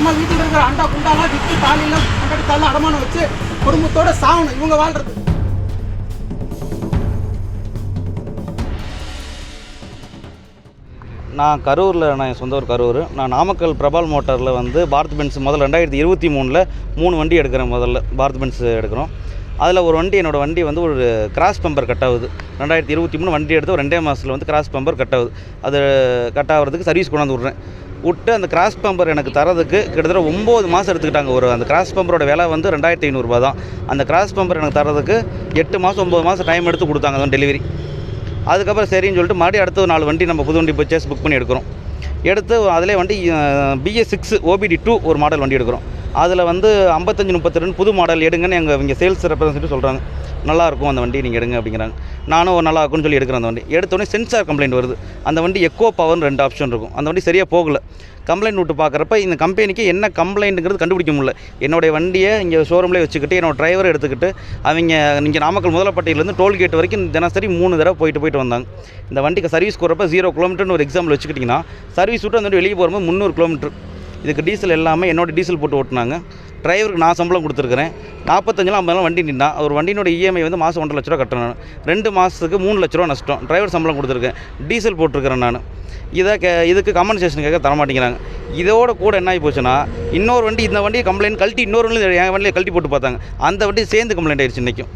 இருக்கிற அண்டா குண்டாலாம் விற்று தாலிலாம் அண்டடி தாலில் அடமானம் வச்சு குடும்பத்தோட சாகணும். இவங்க வாழ்றது. நான் கரூரில் நான் என் சொந்த ஊர் கரூர். நான் நாமக்கல் பிரபால் மோட்டாரில் வந்து பாரத் பென்ஸ் முதல்ல ரெண்டாயிரத்தி இருபத்தி மூணில் மூணு வண்டி எடுக்கிறேன் முதல்ல பாரத் பென்ஸ் எடுக்கிறோம். அதில் ஒரு வண்டி என்னோடய வண்டி வந்து ஒரு கிராஸ் பம்பர் கட் ஆகுது. ரெண்டாயிரத்தி இருபத்தி மூணு வண்டி எடுத்து ஒரு ரெண்டே மாதத்தில் வந்து கிராஸ் பம்பர் கட் ஆகுது. அது கட் ஆகிறதுக்கு சர்வீஸ் கொண்டாந்து விட்றேன். விட்டு அந்த கிராஸ் பம்பர் எனக்கு தரதுக்கு கிட்டத்தட்ட ஒம்பது மாதம் எடுத்துக்கிட்டாங்க ஒரு அந்த கிராஸ் பம்பரோட விலை வந்து ரெண்டாயிரத்தி ஐநூறுரூபா தான். அந்த கிராஸ் பம்பர் எனக்கு தரதுக்கு எட்டு மாதம் ஒம்பது மாதம் டைம் எடுத்து கொடுத்தாங்க அதுவும் டெலிவரி அதுக்கப்புறம் சரின்னு சொல்லிட்டு மறுபடியும் அடுத்த ஒரு நாலு வண்டி நம்ம புது வண்டி பர்ச்சேஸ் புக் பண்ணி எடுக்கிறோம். எடுத்து அதிலே வண்டி பிஎஸ் சிக்ஸ் ஓபிடி டூ ஒரு மாடல் வண்டி எடுக்கிறோம். அதில் வந்து ஐம்பத்தஞ்சு முப்பத்தி ரெண்டு புது மாடல் எடுங்கன்னு எங்கள் இங்கே சேல்ஸ் ரெப்ரசன்டேட்டிவ் சொல்கிறாங்க நல்லாயிருக்கும் அந்த வண்டி நீங்கள் எடுங்க அப்படிங்கிறாங்க. நானும் ஒரு நல்லா இருக்கும்னு சொல்லி எடுக்கிறேன் அந்த வண்டி. எடுத்தோடனே சென்சார் கம்ப்ளைண்ட் வருது. அந்த வண்டி எக்கோ பவர்னு ரெண்டு ஆப்ஷன் இருக்கும். அந்த வண்டி சரியாக போகல. கம்ப்ளைண்ட் விட்டு பார்க்குறப்ப இந்த கம்பெனிக்கு என்ன கம்ப்ளைண்ட்டுங்கிறது கண்டுபிடிக்க முடியல. என்னுடைய வண்டியை இங்கே ஷோரூம்லேயே வச்சுக்கிட்டு என்னோடய டிரைவரை எடுத்துக்கிட்டு அவங்க இங்கே நாமக்கல் முதலப்பட்டியிலேருந்து டோல்கேட் வரைக்கும் தினசரி மூணு தடவை போயிட்டு போயிட்டு வந்தாங்க. இந்த வண்டிக்கு சர்வீஸ் கூறப்ப ஜீரோ கிலோமீட்டர்னு ஒரு எக்ஸாம்பிள் வச்சுக்கிட்டிங்கன்னா சர்வீஸ் விட்டு அந்த வண்டி வெளியே போகிறப்ப முந்நூறு கிலோமீட்டர் இதுக்கு டீசல் எல்லாமே என்னோடய டீசல் போட்டு ஓட்டினாங்க. டிரைவருக்கு நான் சம்பளம் கொடுத்துருக்குறேன். நாற்பத்தஞ்சலாம் ஐம்பதுலாம் வண்டி நின்னா ஒரு வண்டியினோட இஎம்ஐ வந்து மாதம் ஒன்றரை லட்ச ரூபா கட்டணும் நான். ரெண்டு மாதத்துக்கு மூணு லட்ச ரூபா நஷ்டம். டிரைவர் சம்பளம் கொடுத்துருக்கேன். டீசல் போட்டிருக்கிறேன் நான். இதை கே இதுக்கு கம்பன்சேஷன் கேட்க தர மாட்டேங்கிறாங்க இதோட கூட என்ன ஆகி போச்சுன்னா இன்னொரு வண்டி இந்த வண்டி கம்ப்ளைண்ட் கழட்டி இன்னொரு வண்டி என் வண்டியில் கழட்டி போட்டு பார்த்தாங்க. அந்த வண்டி சேர்ந்து கம்ப்ளைண்ட் ஆயிடுச்சு இன்றைக்கும்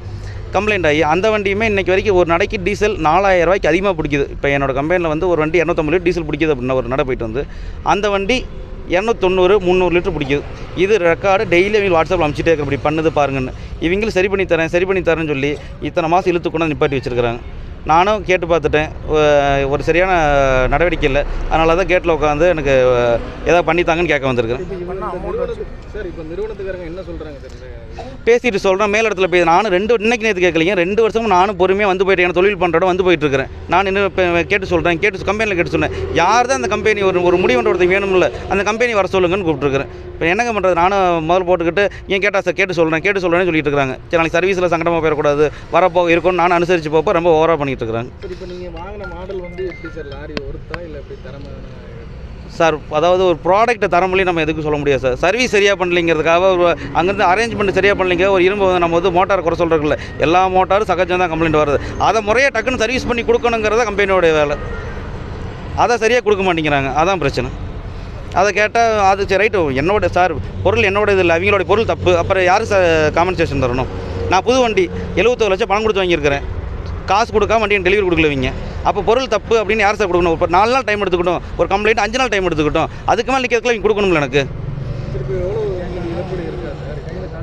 கம்ப்ளைண்ட் ஆகி அந்த வண்டியுமே இன்றைக்கி வரைக்கும் ஒரு நடைக்கு டீசல் நாலாயிரம் ரூபாய்க்கு அதிகமாக பிடிக்குது. இப்போ என்னோட கம்பெனியில் வந்து ஒரு வண்டி இரநூத்தம்பது டீசல் பிடிக்குது அப்படின்னா ஒரு நடை போயிட்டு வந்து அந்த வண்டி இரநூத்தொண்ணூறு முந்நூறு லிட்டர் பிடிக்குது. இது ரெக்கார்டு டெய்லி அவங்க வாட்ஸ்அப்பில் அனுப்பிச்சிட்டே இருக்க இப்படி பண்ணுது பாருங்கன்னு. இவங்களும் சரி பண்ணி தரேன் சரி பண்ணி தரேன்னு சொல்லி இத்தனை மாதம் இழுத்து கொண்டு நிப்பாட்டி வச்சுருக்கிறாங்க. நானும் கேட்டு பார்த்துட்டேன். ஒரு சரியான நடவடிக்கை இல்லை. அதனால தான் கேட்டில் உட்காந்து எனக்கு அஹ், ஏதாவது பண்ணித்தாங்கன்னு கேட்க இந்த பேசிட்டு சொல்கிறேன் மேல் இடத்துல போய் நானும் ரெண்டு இன்னைக்கு நேற்று கேட்கலைங்க. ரெண்டு வருஷமும் நானும் பொறுமையாக வந்து போயிட்டு எனக்கு தொழில் பண்ணுறோட வந்து போயிட்டு இருக்கிறேன். நான் இன்னும் இப்போ கேட்டு சொல்கிறேன் கேட்டு கம்பெனியில் கேட்டு சொன்னேன். யார் தான் அந்த கம்பெனி ஒரு ஒரு முடிவு ஒருத்தர் வேணும்ல அந்த கம்பெனி வர சொல்லுங்கன்னு கூப்பிட்டுருக்கிறேன். இப்போ என்னங்க பண்ணுறது நானும் முதல் போட்டுக்கிட்டு ஏன் கேட்டா சார் கேட்டு சொல்கிறேன் கேட்டு சொல்கிறேன்னு சொல்லிட்டு இருக்காங்க சரி நாளைக்கு சர்வீஸில் சங்கடமாக போயிடக்கூடாது. வரப்போ இருக்கும்னு நானும் அனுசரித்து போப்போ ரொம்ப ஓவராக பண்ணிட்டு இருக்கிறாங்க சார் இப்போ நீங்கள் வாங்கின மாடல் வந்து எப்படி சார் லாரி ஒருத்தா இல்லை எப்படி தரமான சார் அதாவது ஒரு ப்ராடக்ட்டை தரமொழி நம்ம எதுக்கும் சொல்ல முடியாது சார். சர்வீஸ் சரியாக பண்ணலைங்கிறதுக்காக ஒரு அங்கேருந்து அரேஞ்ச்மெண்ட் சரியாக பண்ணலைங்க ஒரு இரும்பு வந்து நம்ம வந்து மோட்டார் குறை சொல்கிறதில்ல எல்லா மோட்டாரும் சகஜம் தான் கம்ப்ளைண்ட் வருது. அதை முறையாக டக்குன்னு சர்வீஸ் பண்ணி கொடுக்கணுங்கிறத கம்பெனியோட வேலை. அதை சரியாக கொடுக்க மாட்டேங்கிறாங்க. அதான் பிரச்சனை. அதை கேட்டால் அது சரி ரைட்டு என்னோட சார் பொருள் என்னோட இது இல்லை அவங்களோட பொருள் தப்பு. அப்புறம் யார் சார் காம்பன்சேஷன் தரணும்? நான் புது வண்டி எழுபத்தொரு லட்சம் பணம் கொடுத்து வாங்கியிருக்கிறேன். காசு கொடுக்காம வண்டியை டெலிவரி கொடுக்கலவீங்க. அப்போ பொருள் தப்பு அப்படின்னு யார் சார் கொடுக்கணும்? ஒரு நாலு நாள் டைம் எடுத்துக்கிட்டோம். ஒரு கம்ப்ளைண்ட் அஞ்சு நாள் டைம் எடுத்துக்கிட்டோம். அதுக்கு மேலே நிற்கிறதுக்குள்ள இவங்க கொடுக்கணும்ல எனக்கு?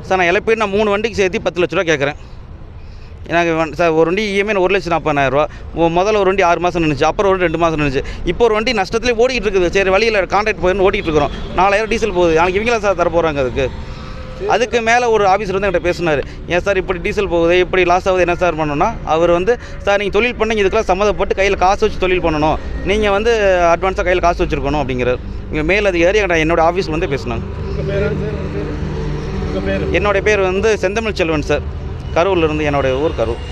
சார் நான் இழப்பீடு நான் மூணு வண்டிக்கு சேர்த்து பத்து லட்ச ரூபா கேட்குறேன். எனக்கு சார் ஒரு வண்டி இஎம்ஐ ஒரு லட்சம் நாற்பதாயிரரூவா முதல்ல ஒரு வண்டி ஆறு மாதம் நின்றுச்சு அப்புறம் ஒரு ரெண்டு மாதம் நின்றுச்சு இப்போ ஒரு வண்டி நஷ்டத்துலேயே ஓடிக்கிட்டு இருக்குது. சரி வழியில் கான்ட்ராக்ட் போயிருந்து ஓடிட்டு இருக்கிறோம். நாலாயிரம் டீசல் போகுது. நாளைக்கு இவங்களா சார் தர போகிறாங்க அதுக்கு. அதுக்கு மேலே ஒரு ஆஃபீஸர் வந்து என்கிட்ட பேசினார். ஏன் சார் இப்படி டீசல் போகுது? இப்படி லாஸ் ஆகுது? என்ன சார் பண்ணணும்னா அவர் வந்து சார் நீங்கள் தொழில் பண்ணீங்க இதுக்கெல்லாம் சம்மந்தப்பட்டு கையில் காசு வச்சு தொழில் பண்ணணும். நீங்கள் வந்து அட்வான்ஸாக கையில் காசு வச்சுருக்கணும் அப்படிங்கிறார். இங்கே மேல் அதிகாரி என்கிட்ட என்னோட ஆஃபீஸில் வந்து பேசினாங்க. என்னுடைய பேர் வந்து செந்தமிழ் செல்வன் சார். கரூர்லேருந்து என்னுடைய ஊர் கரூர்.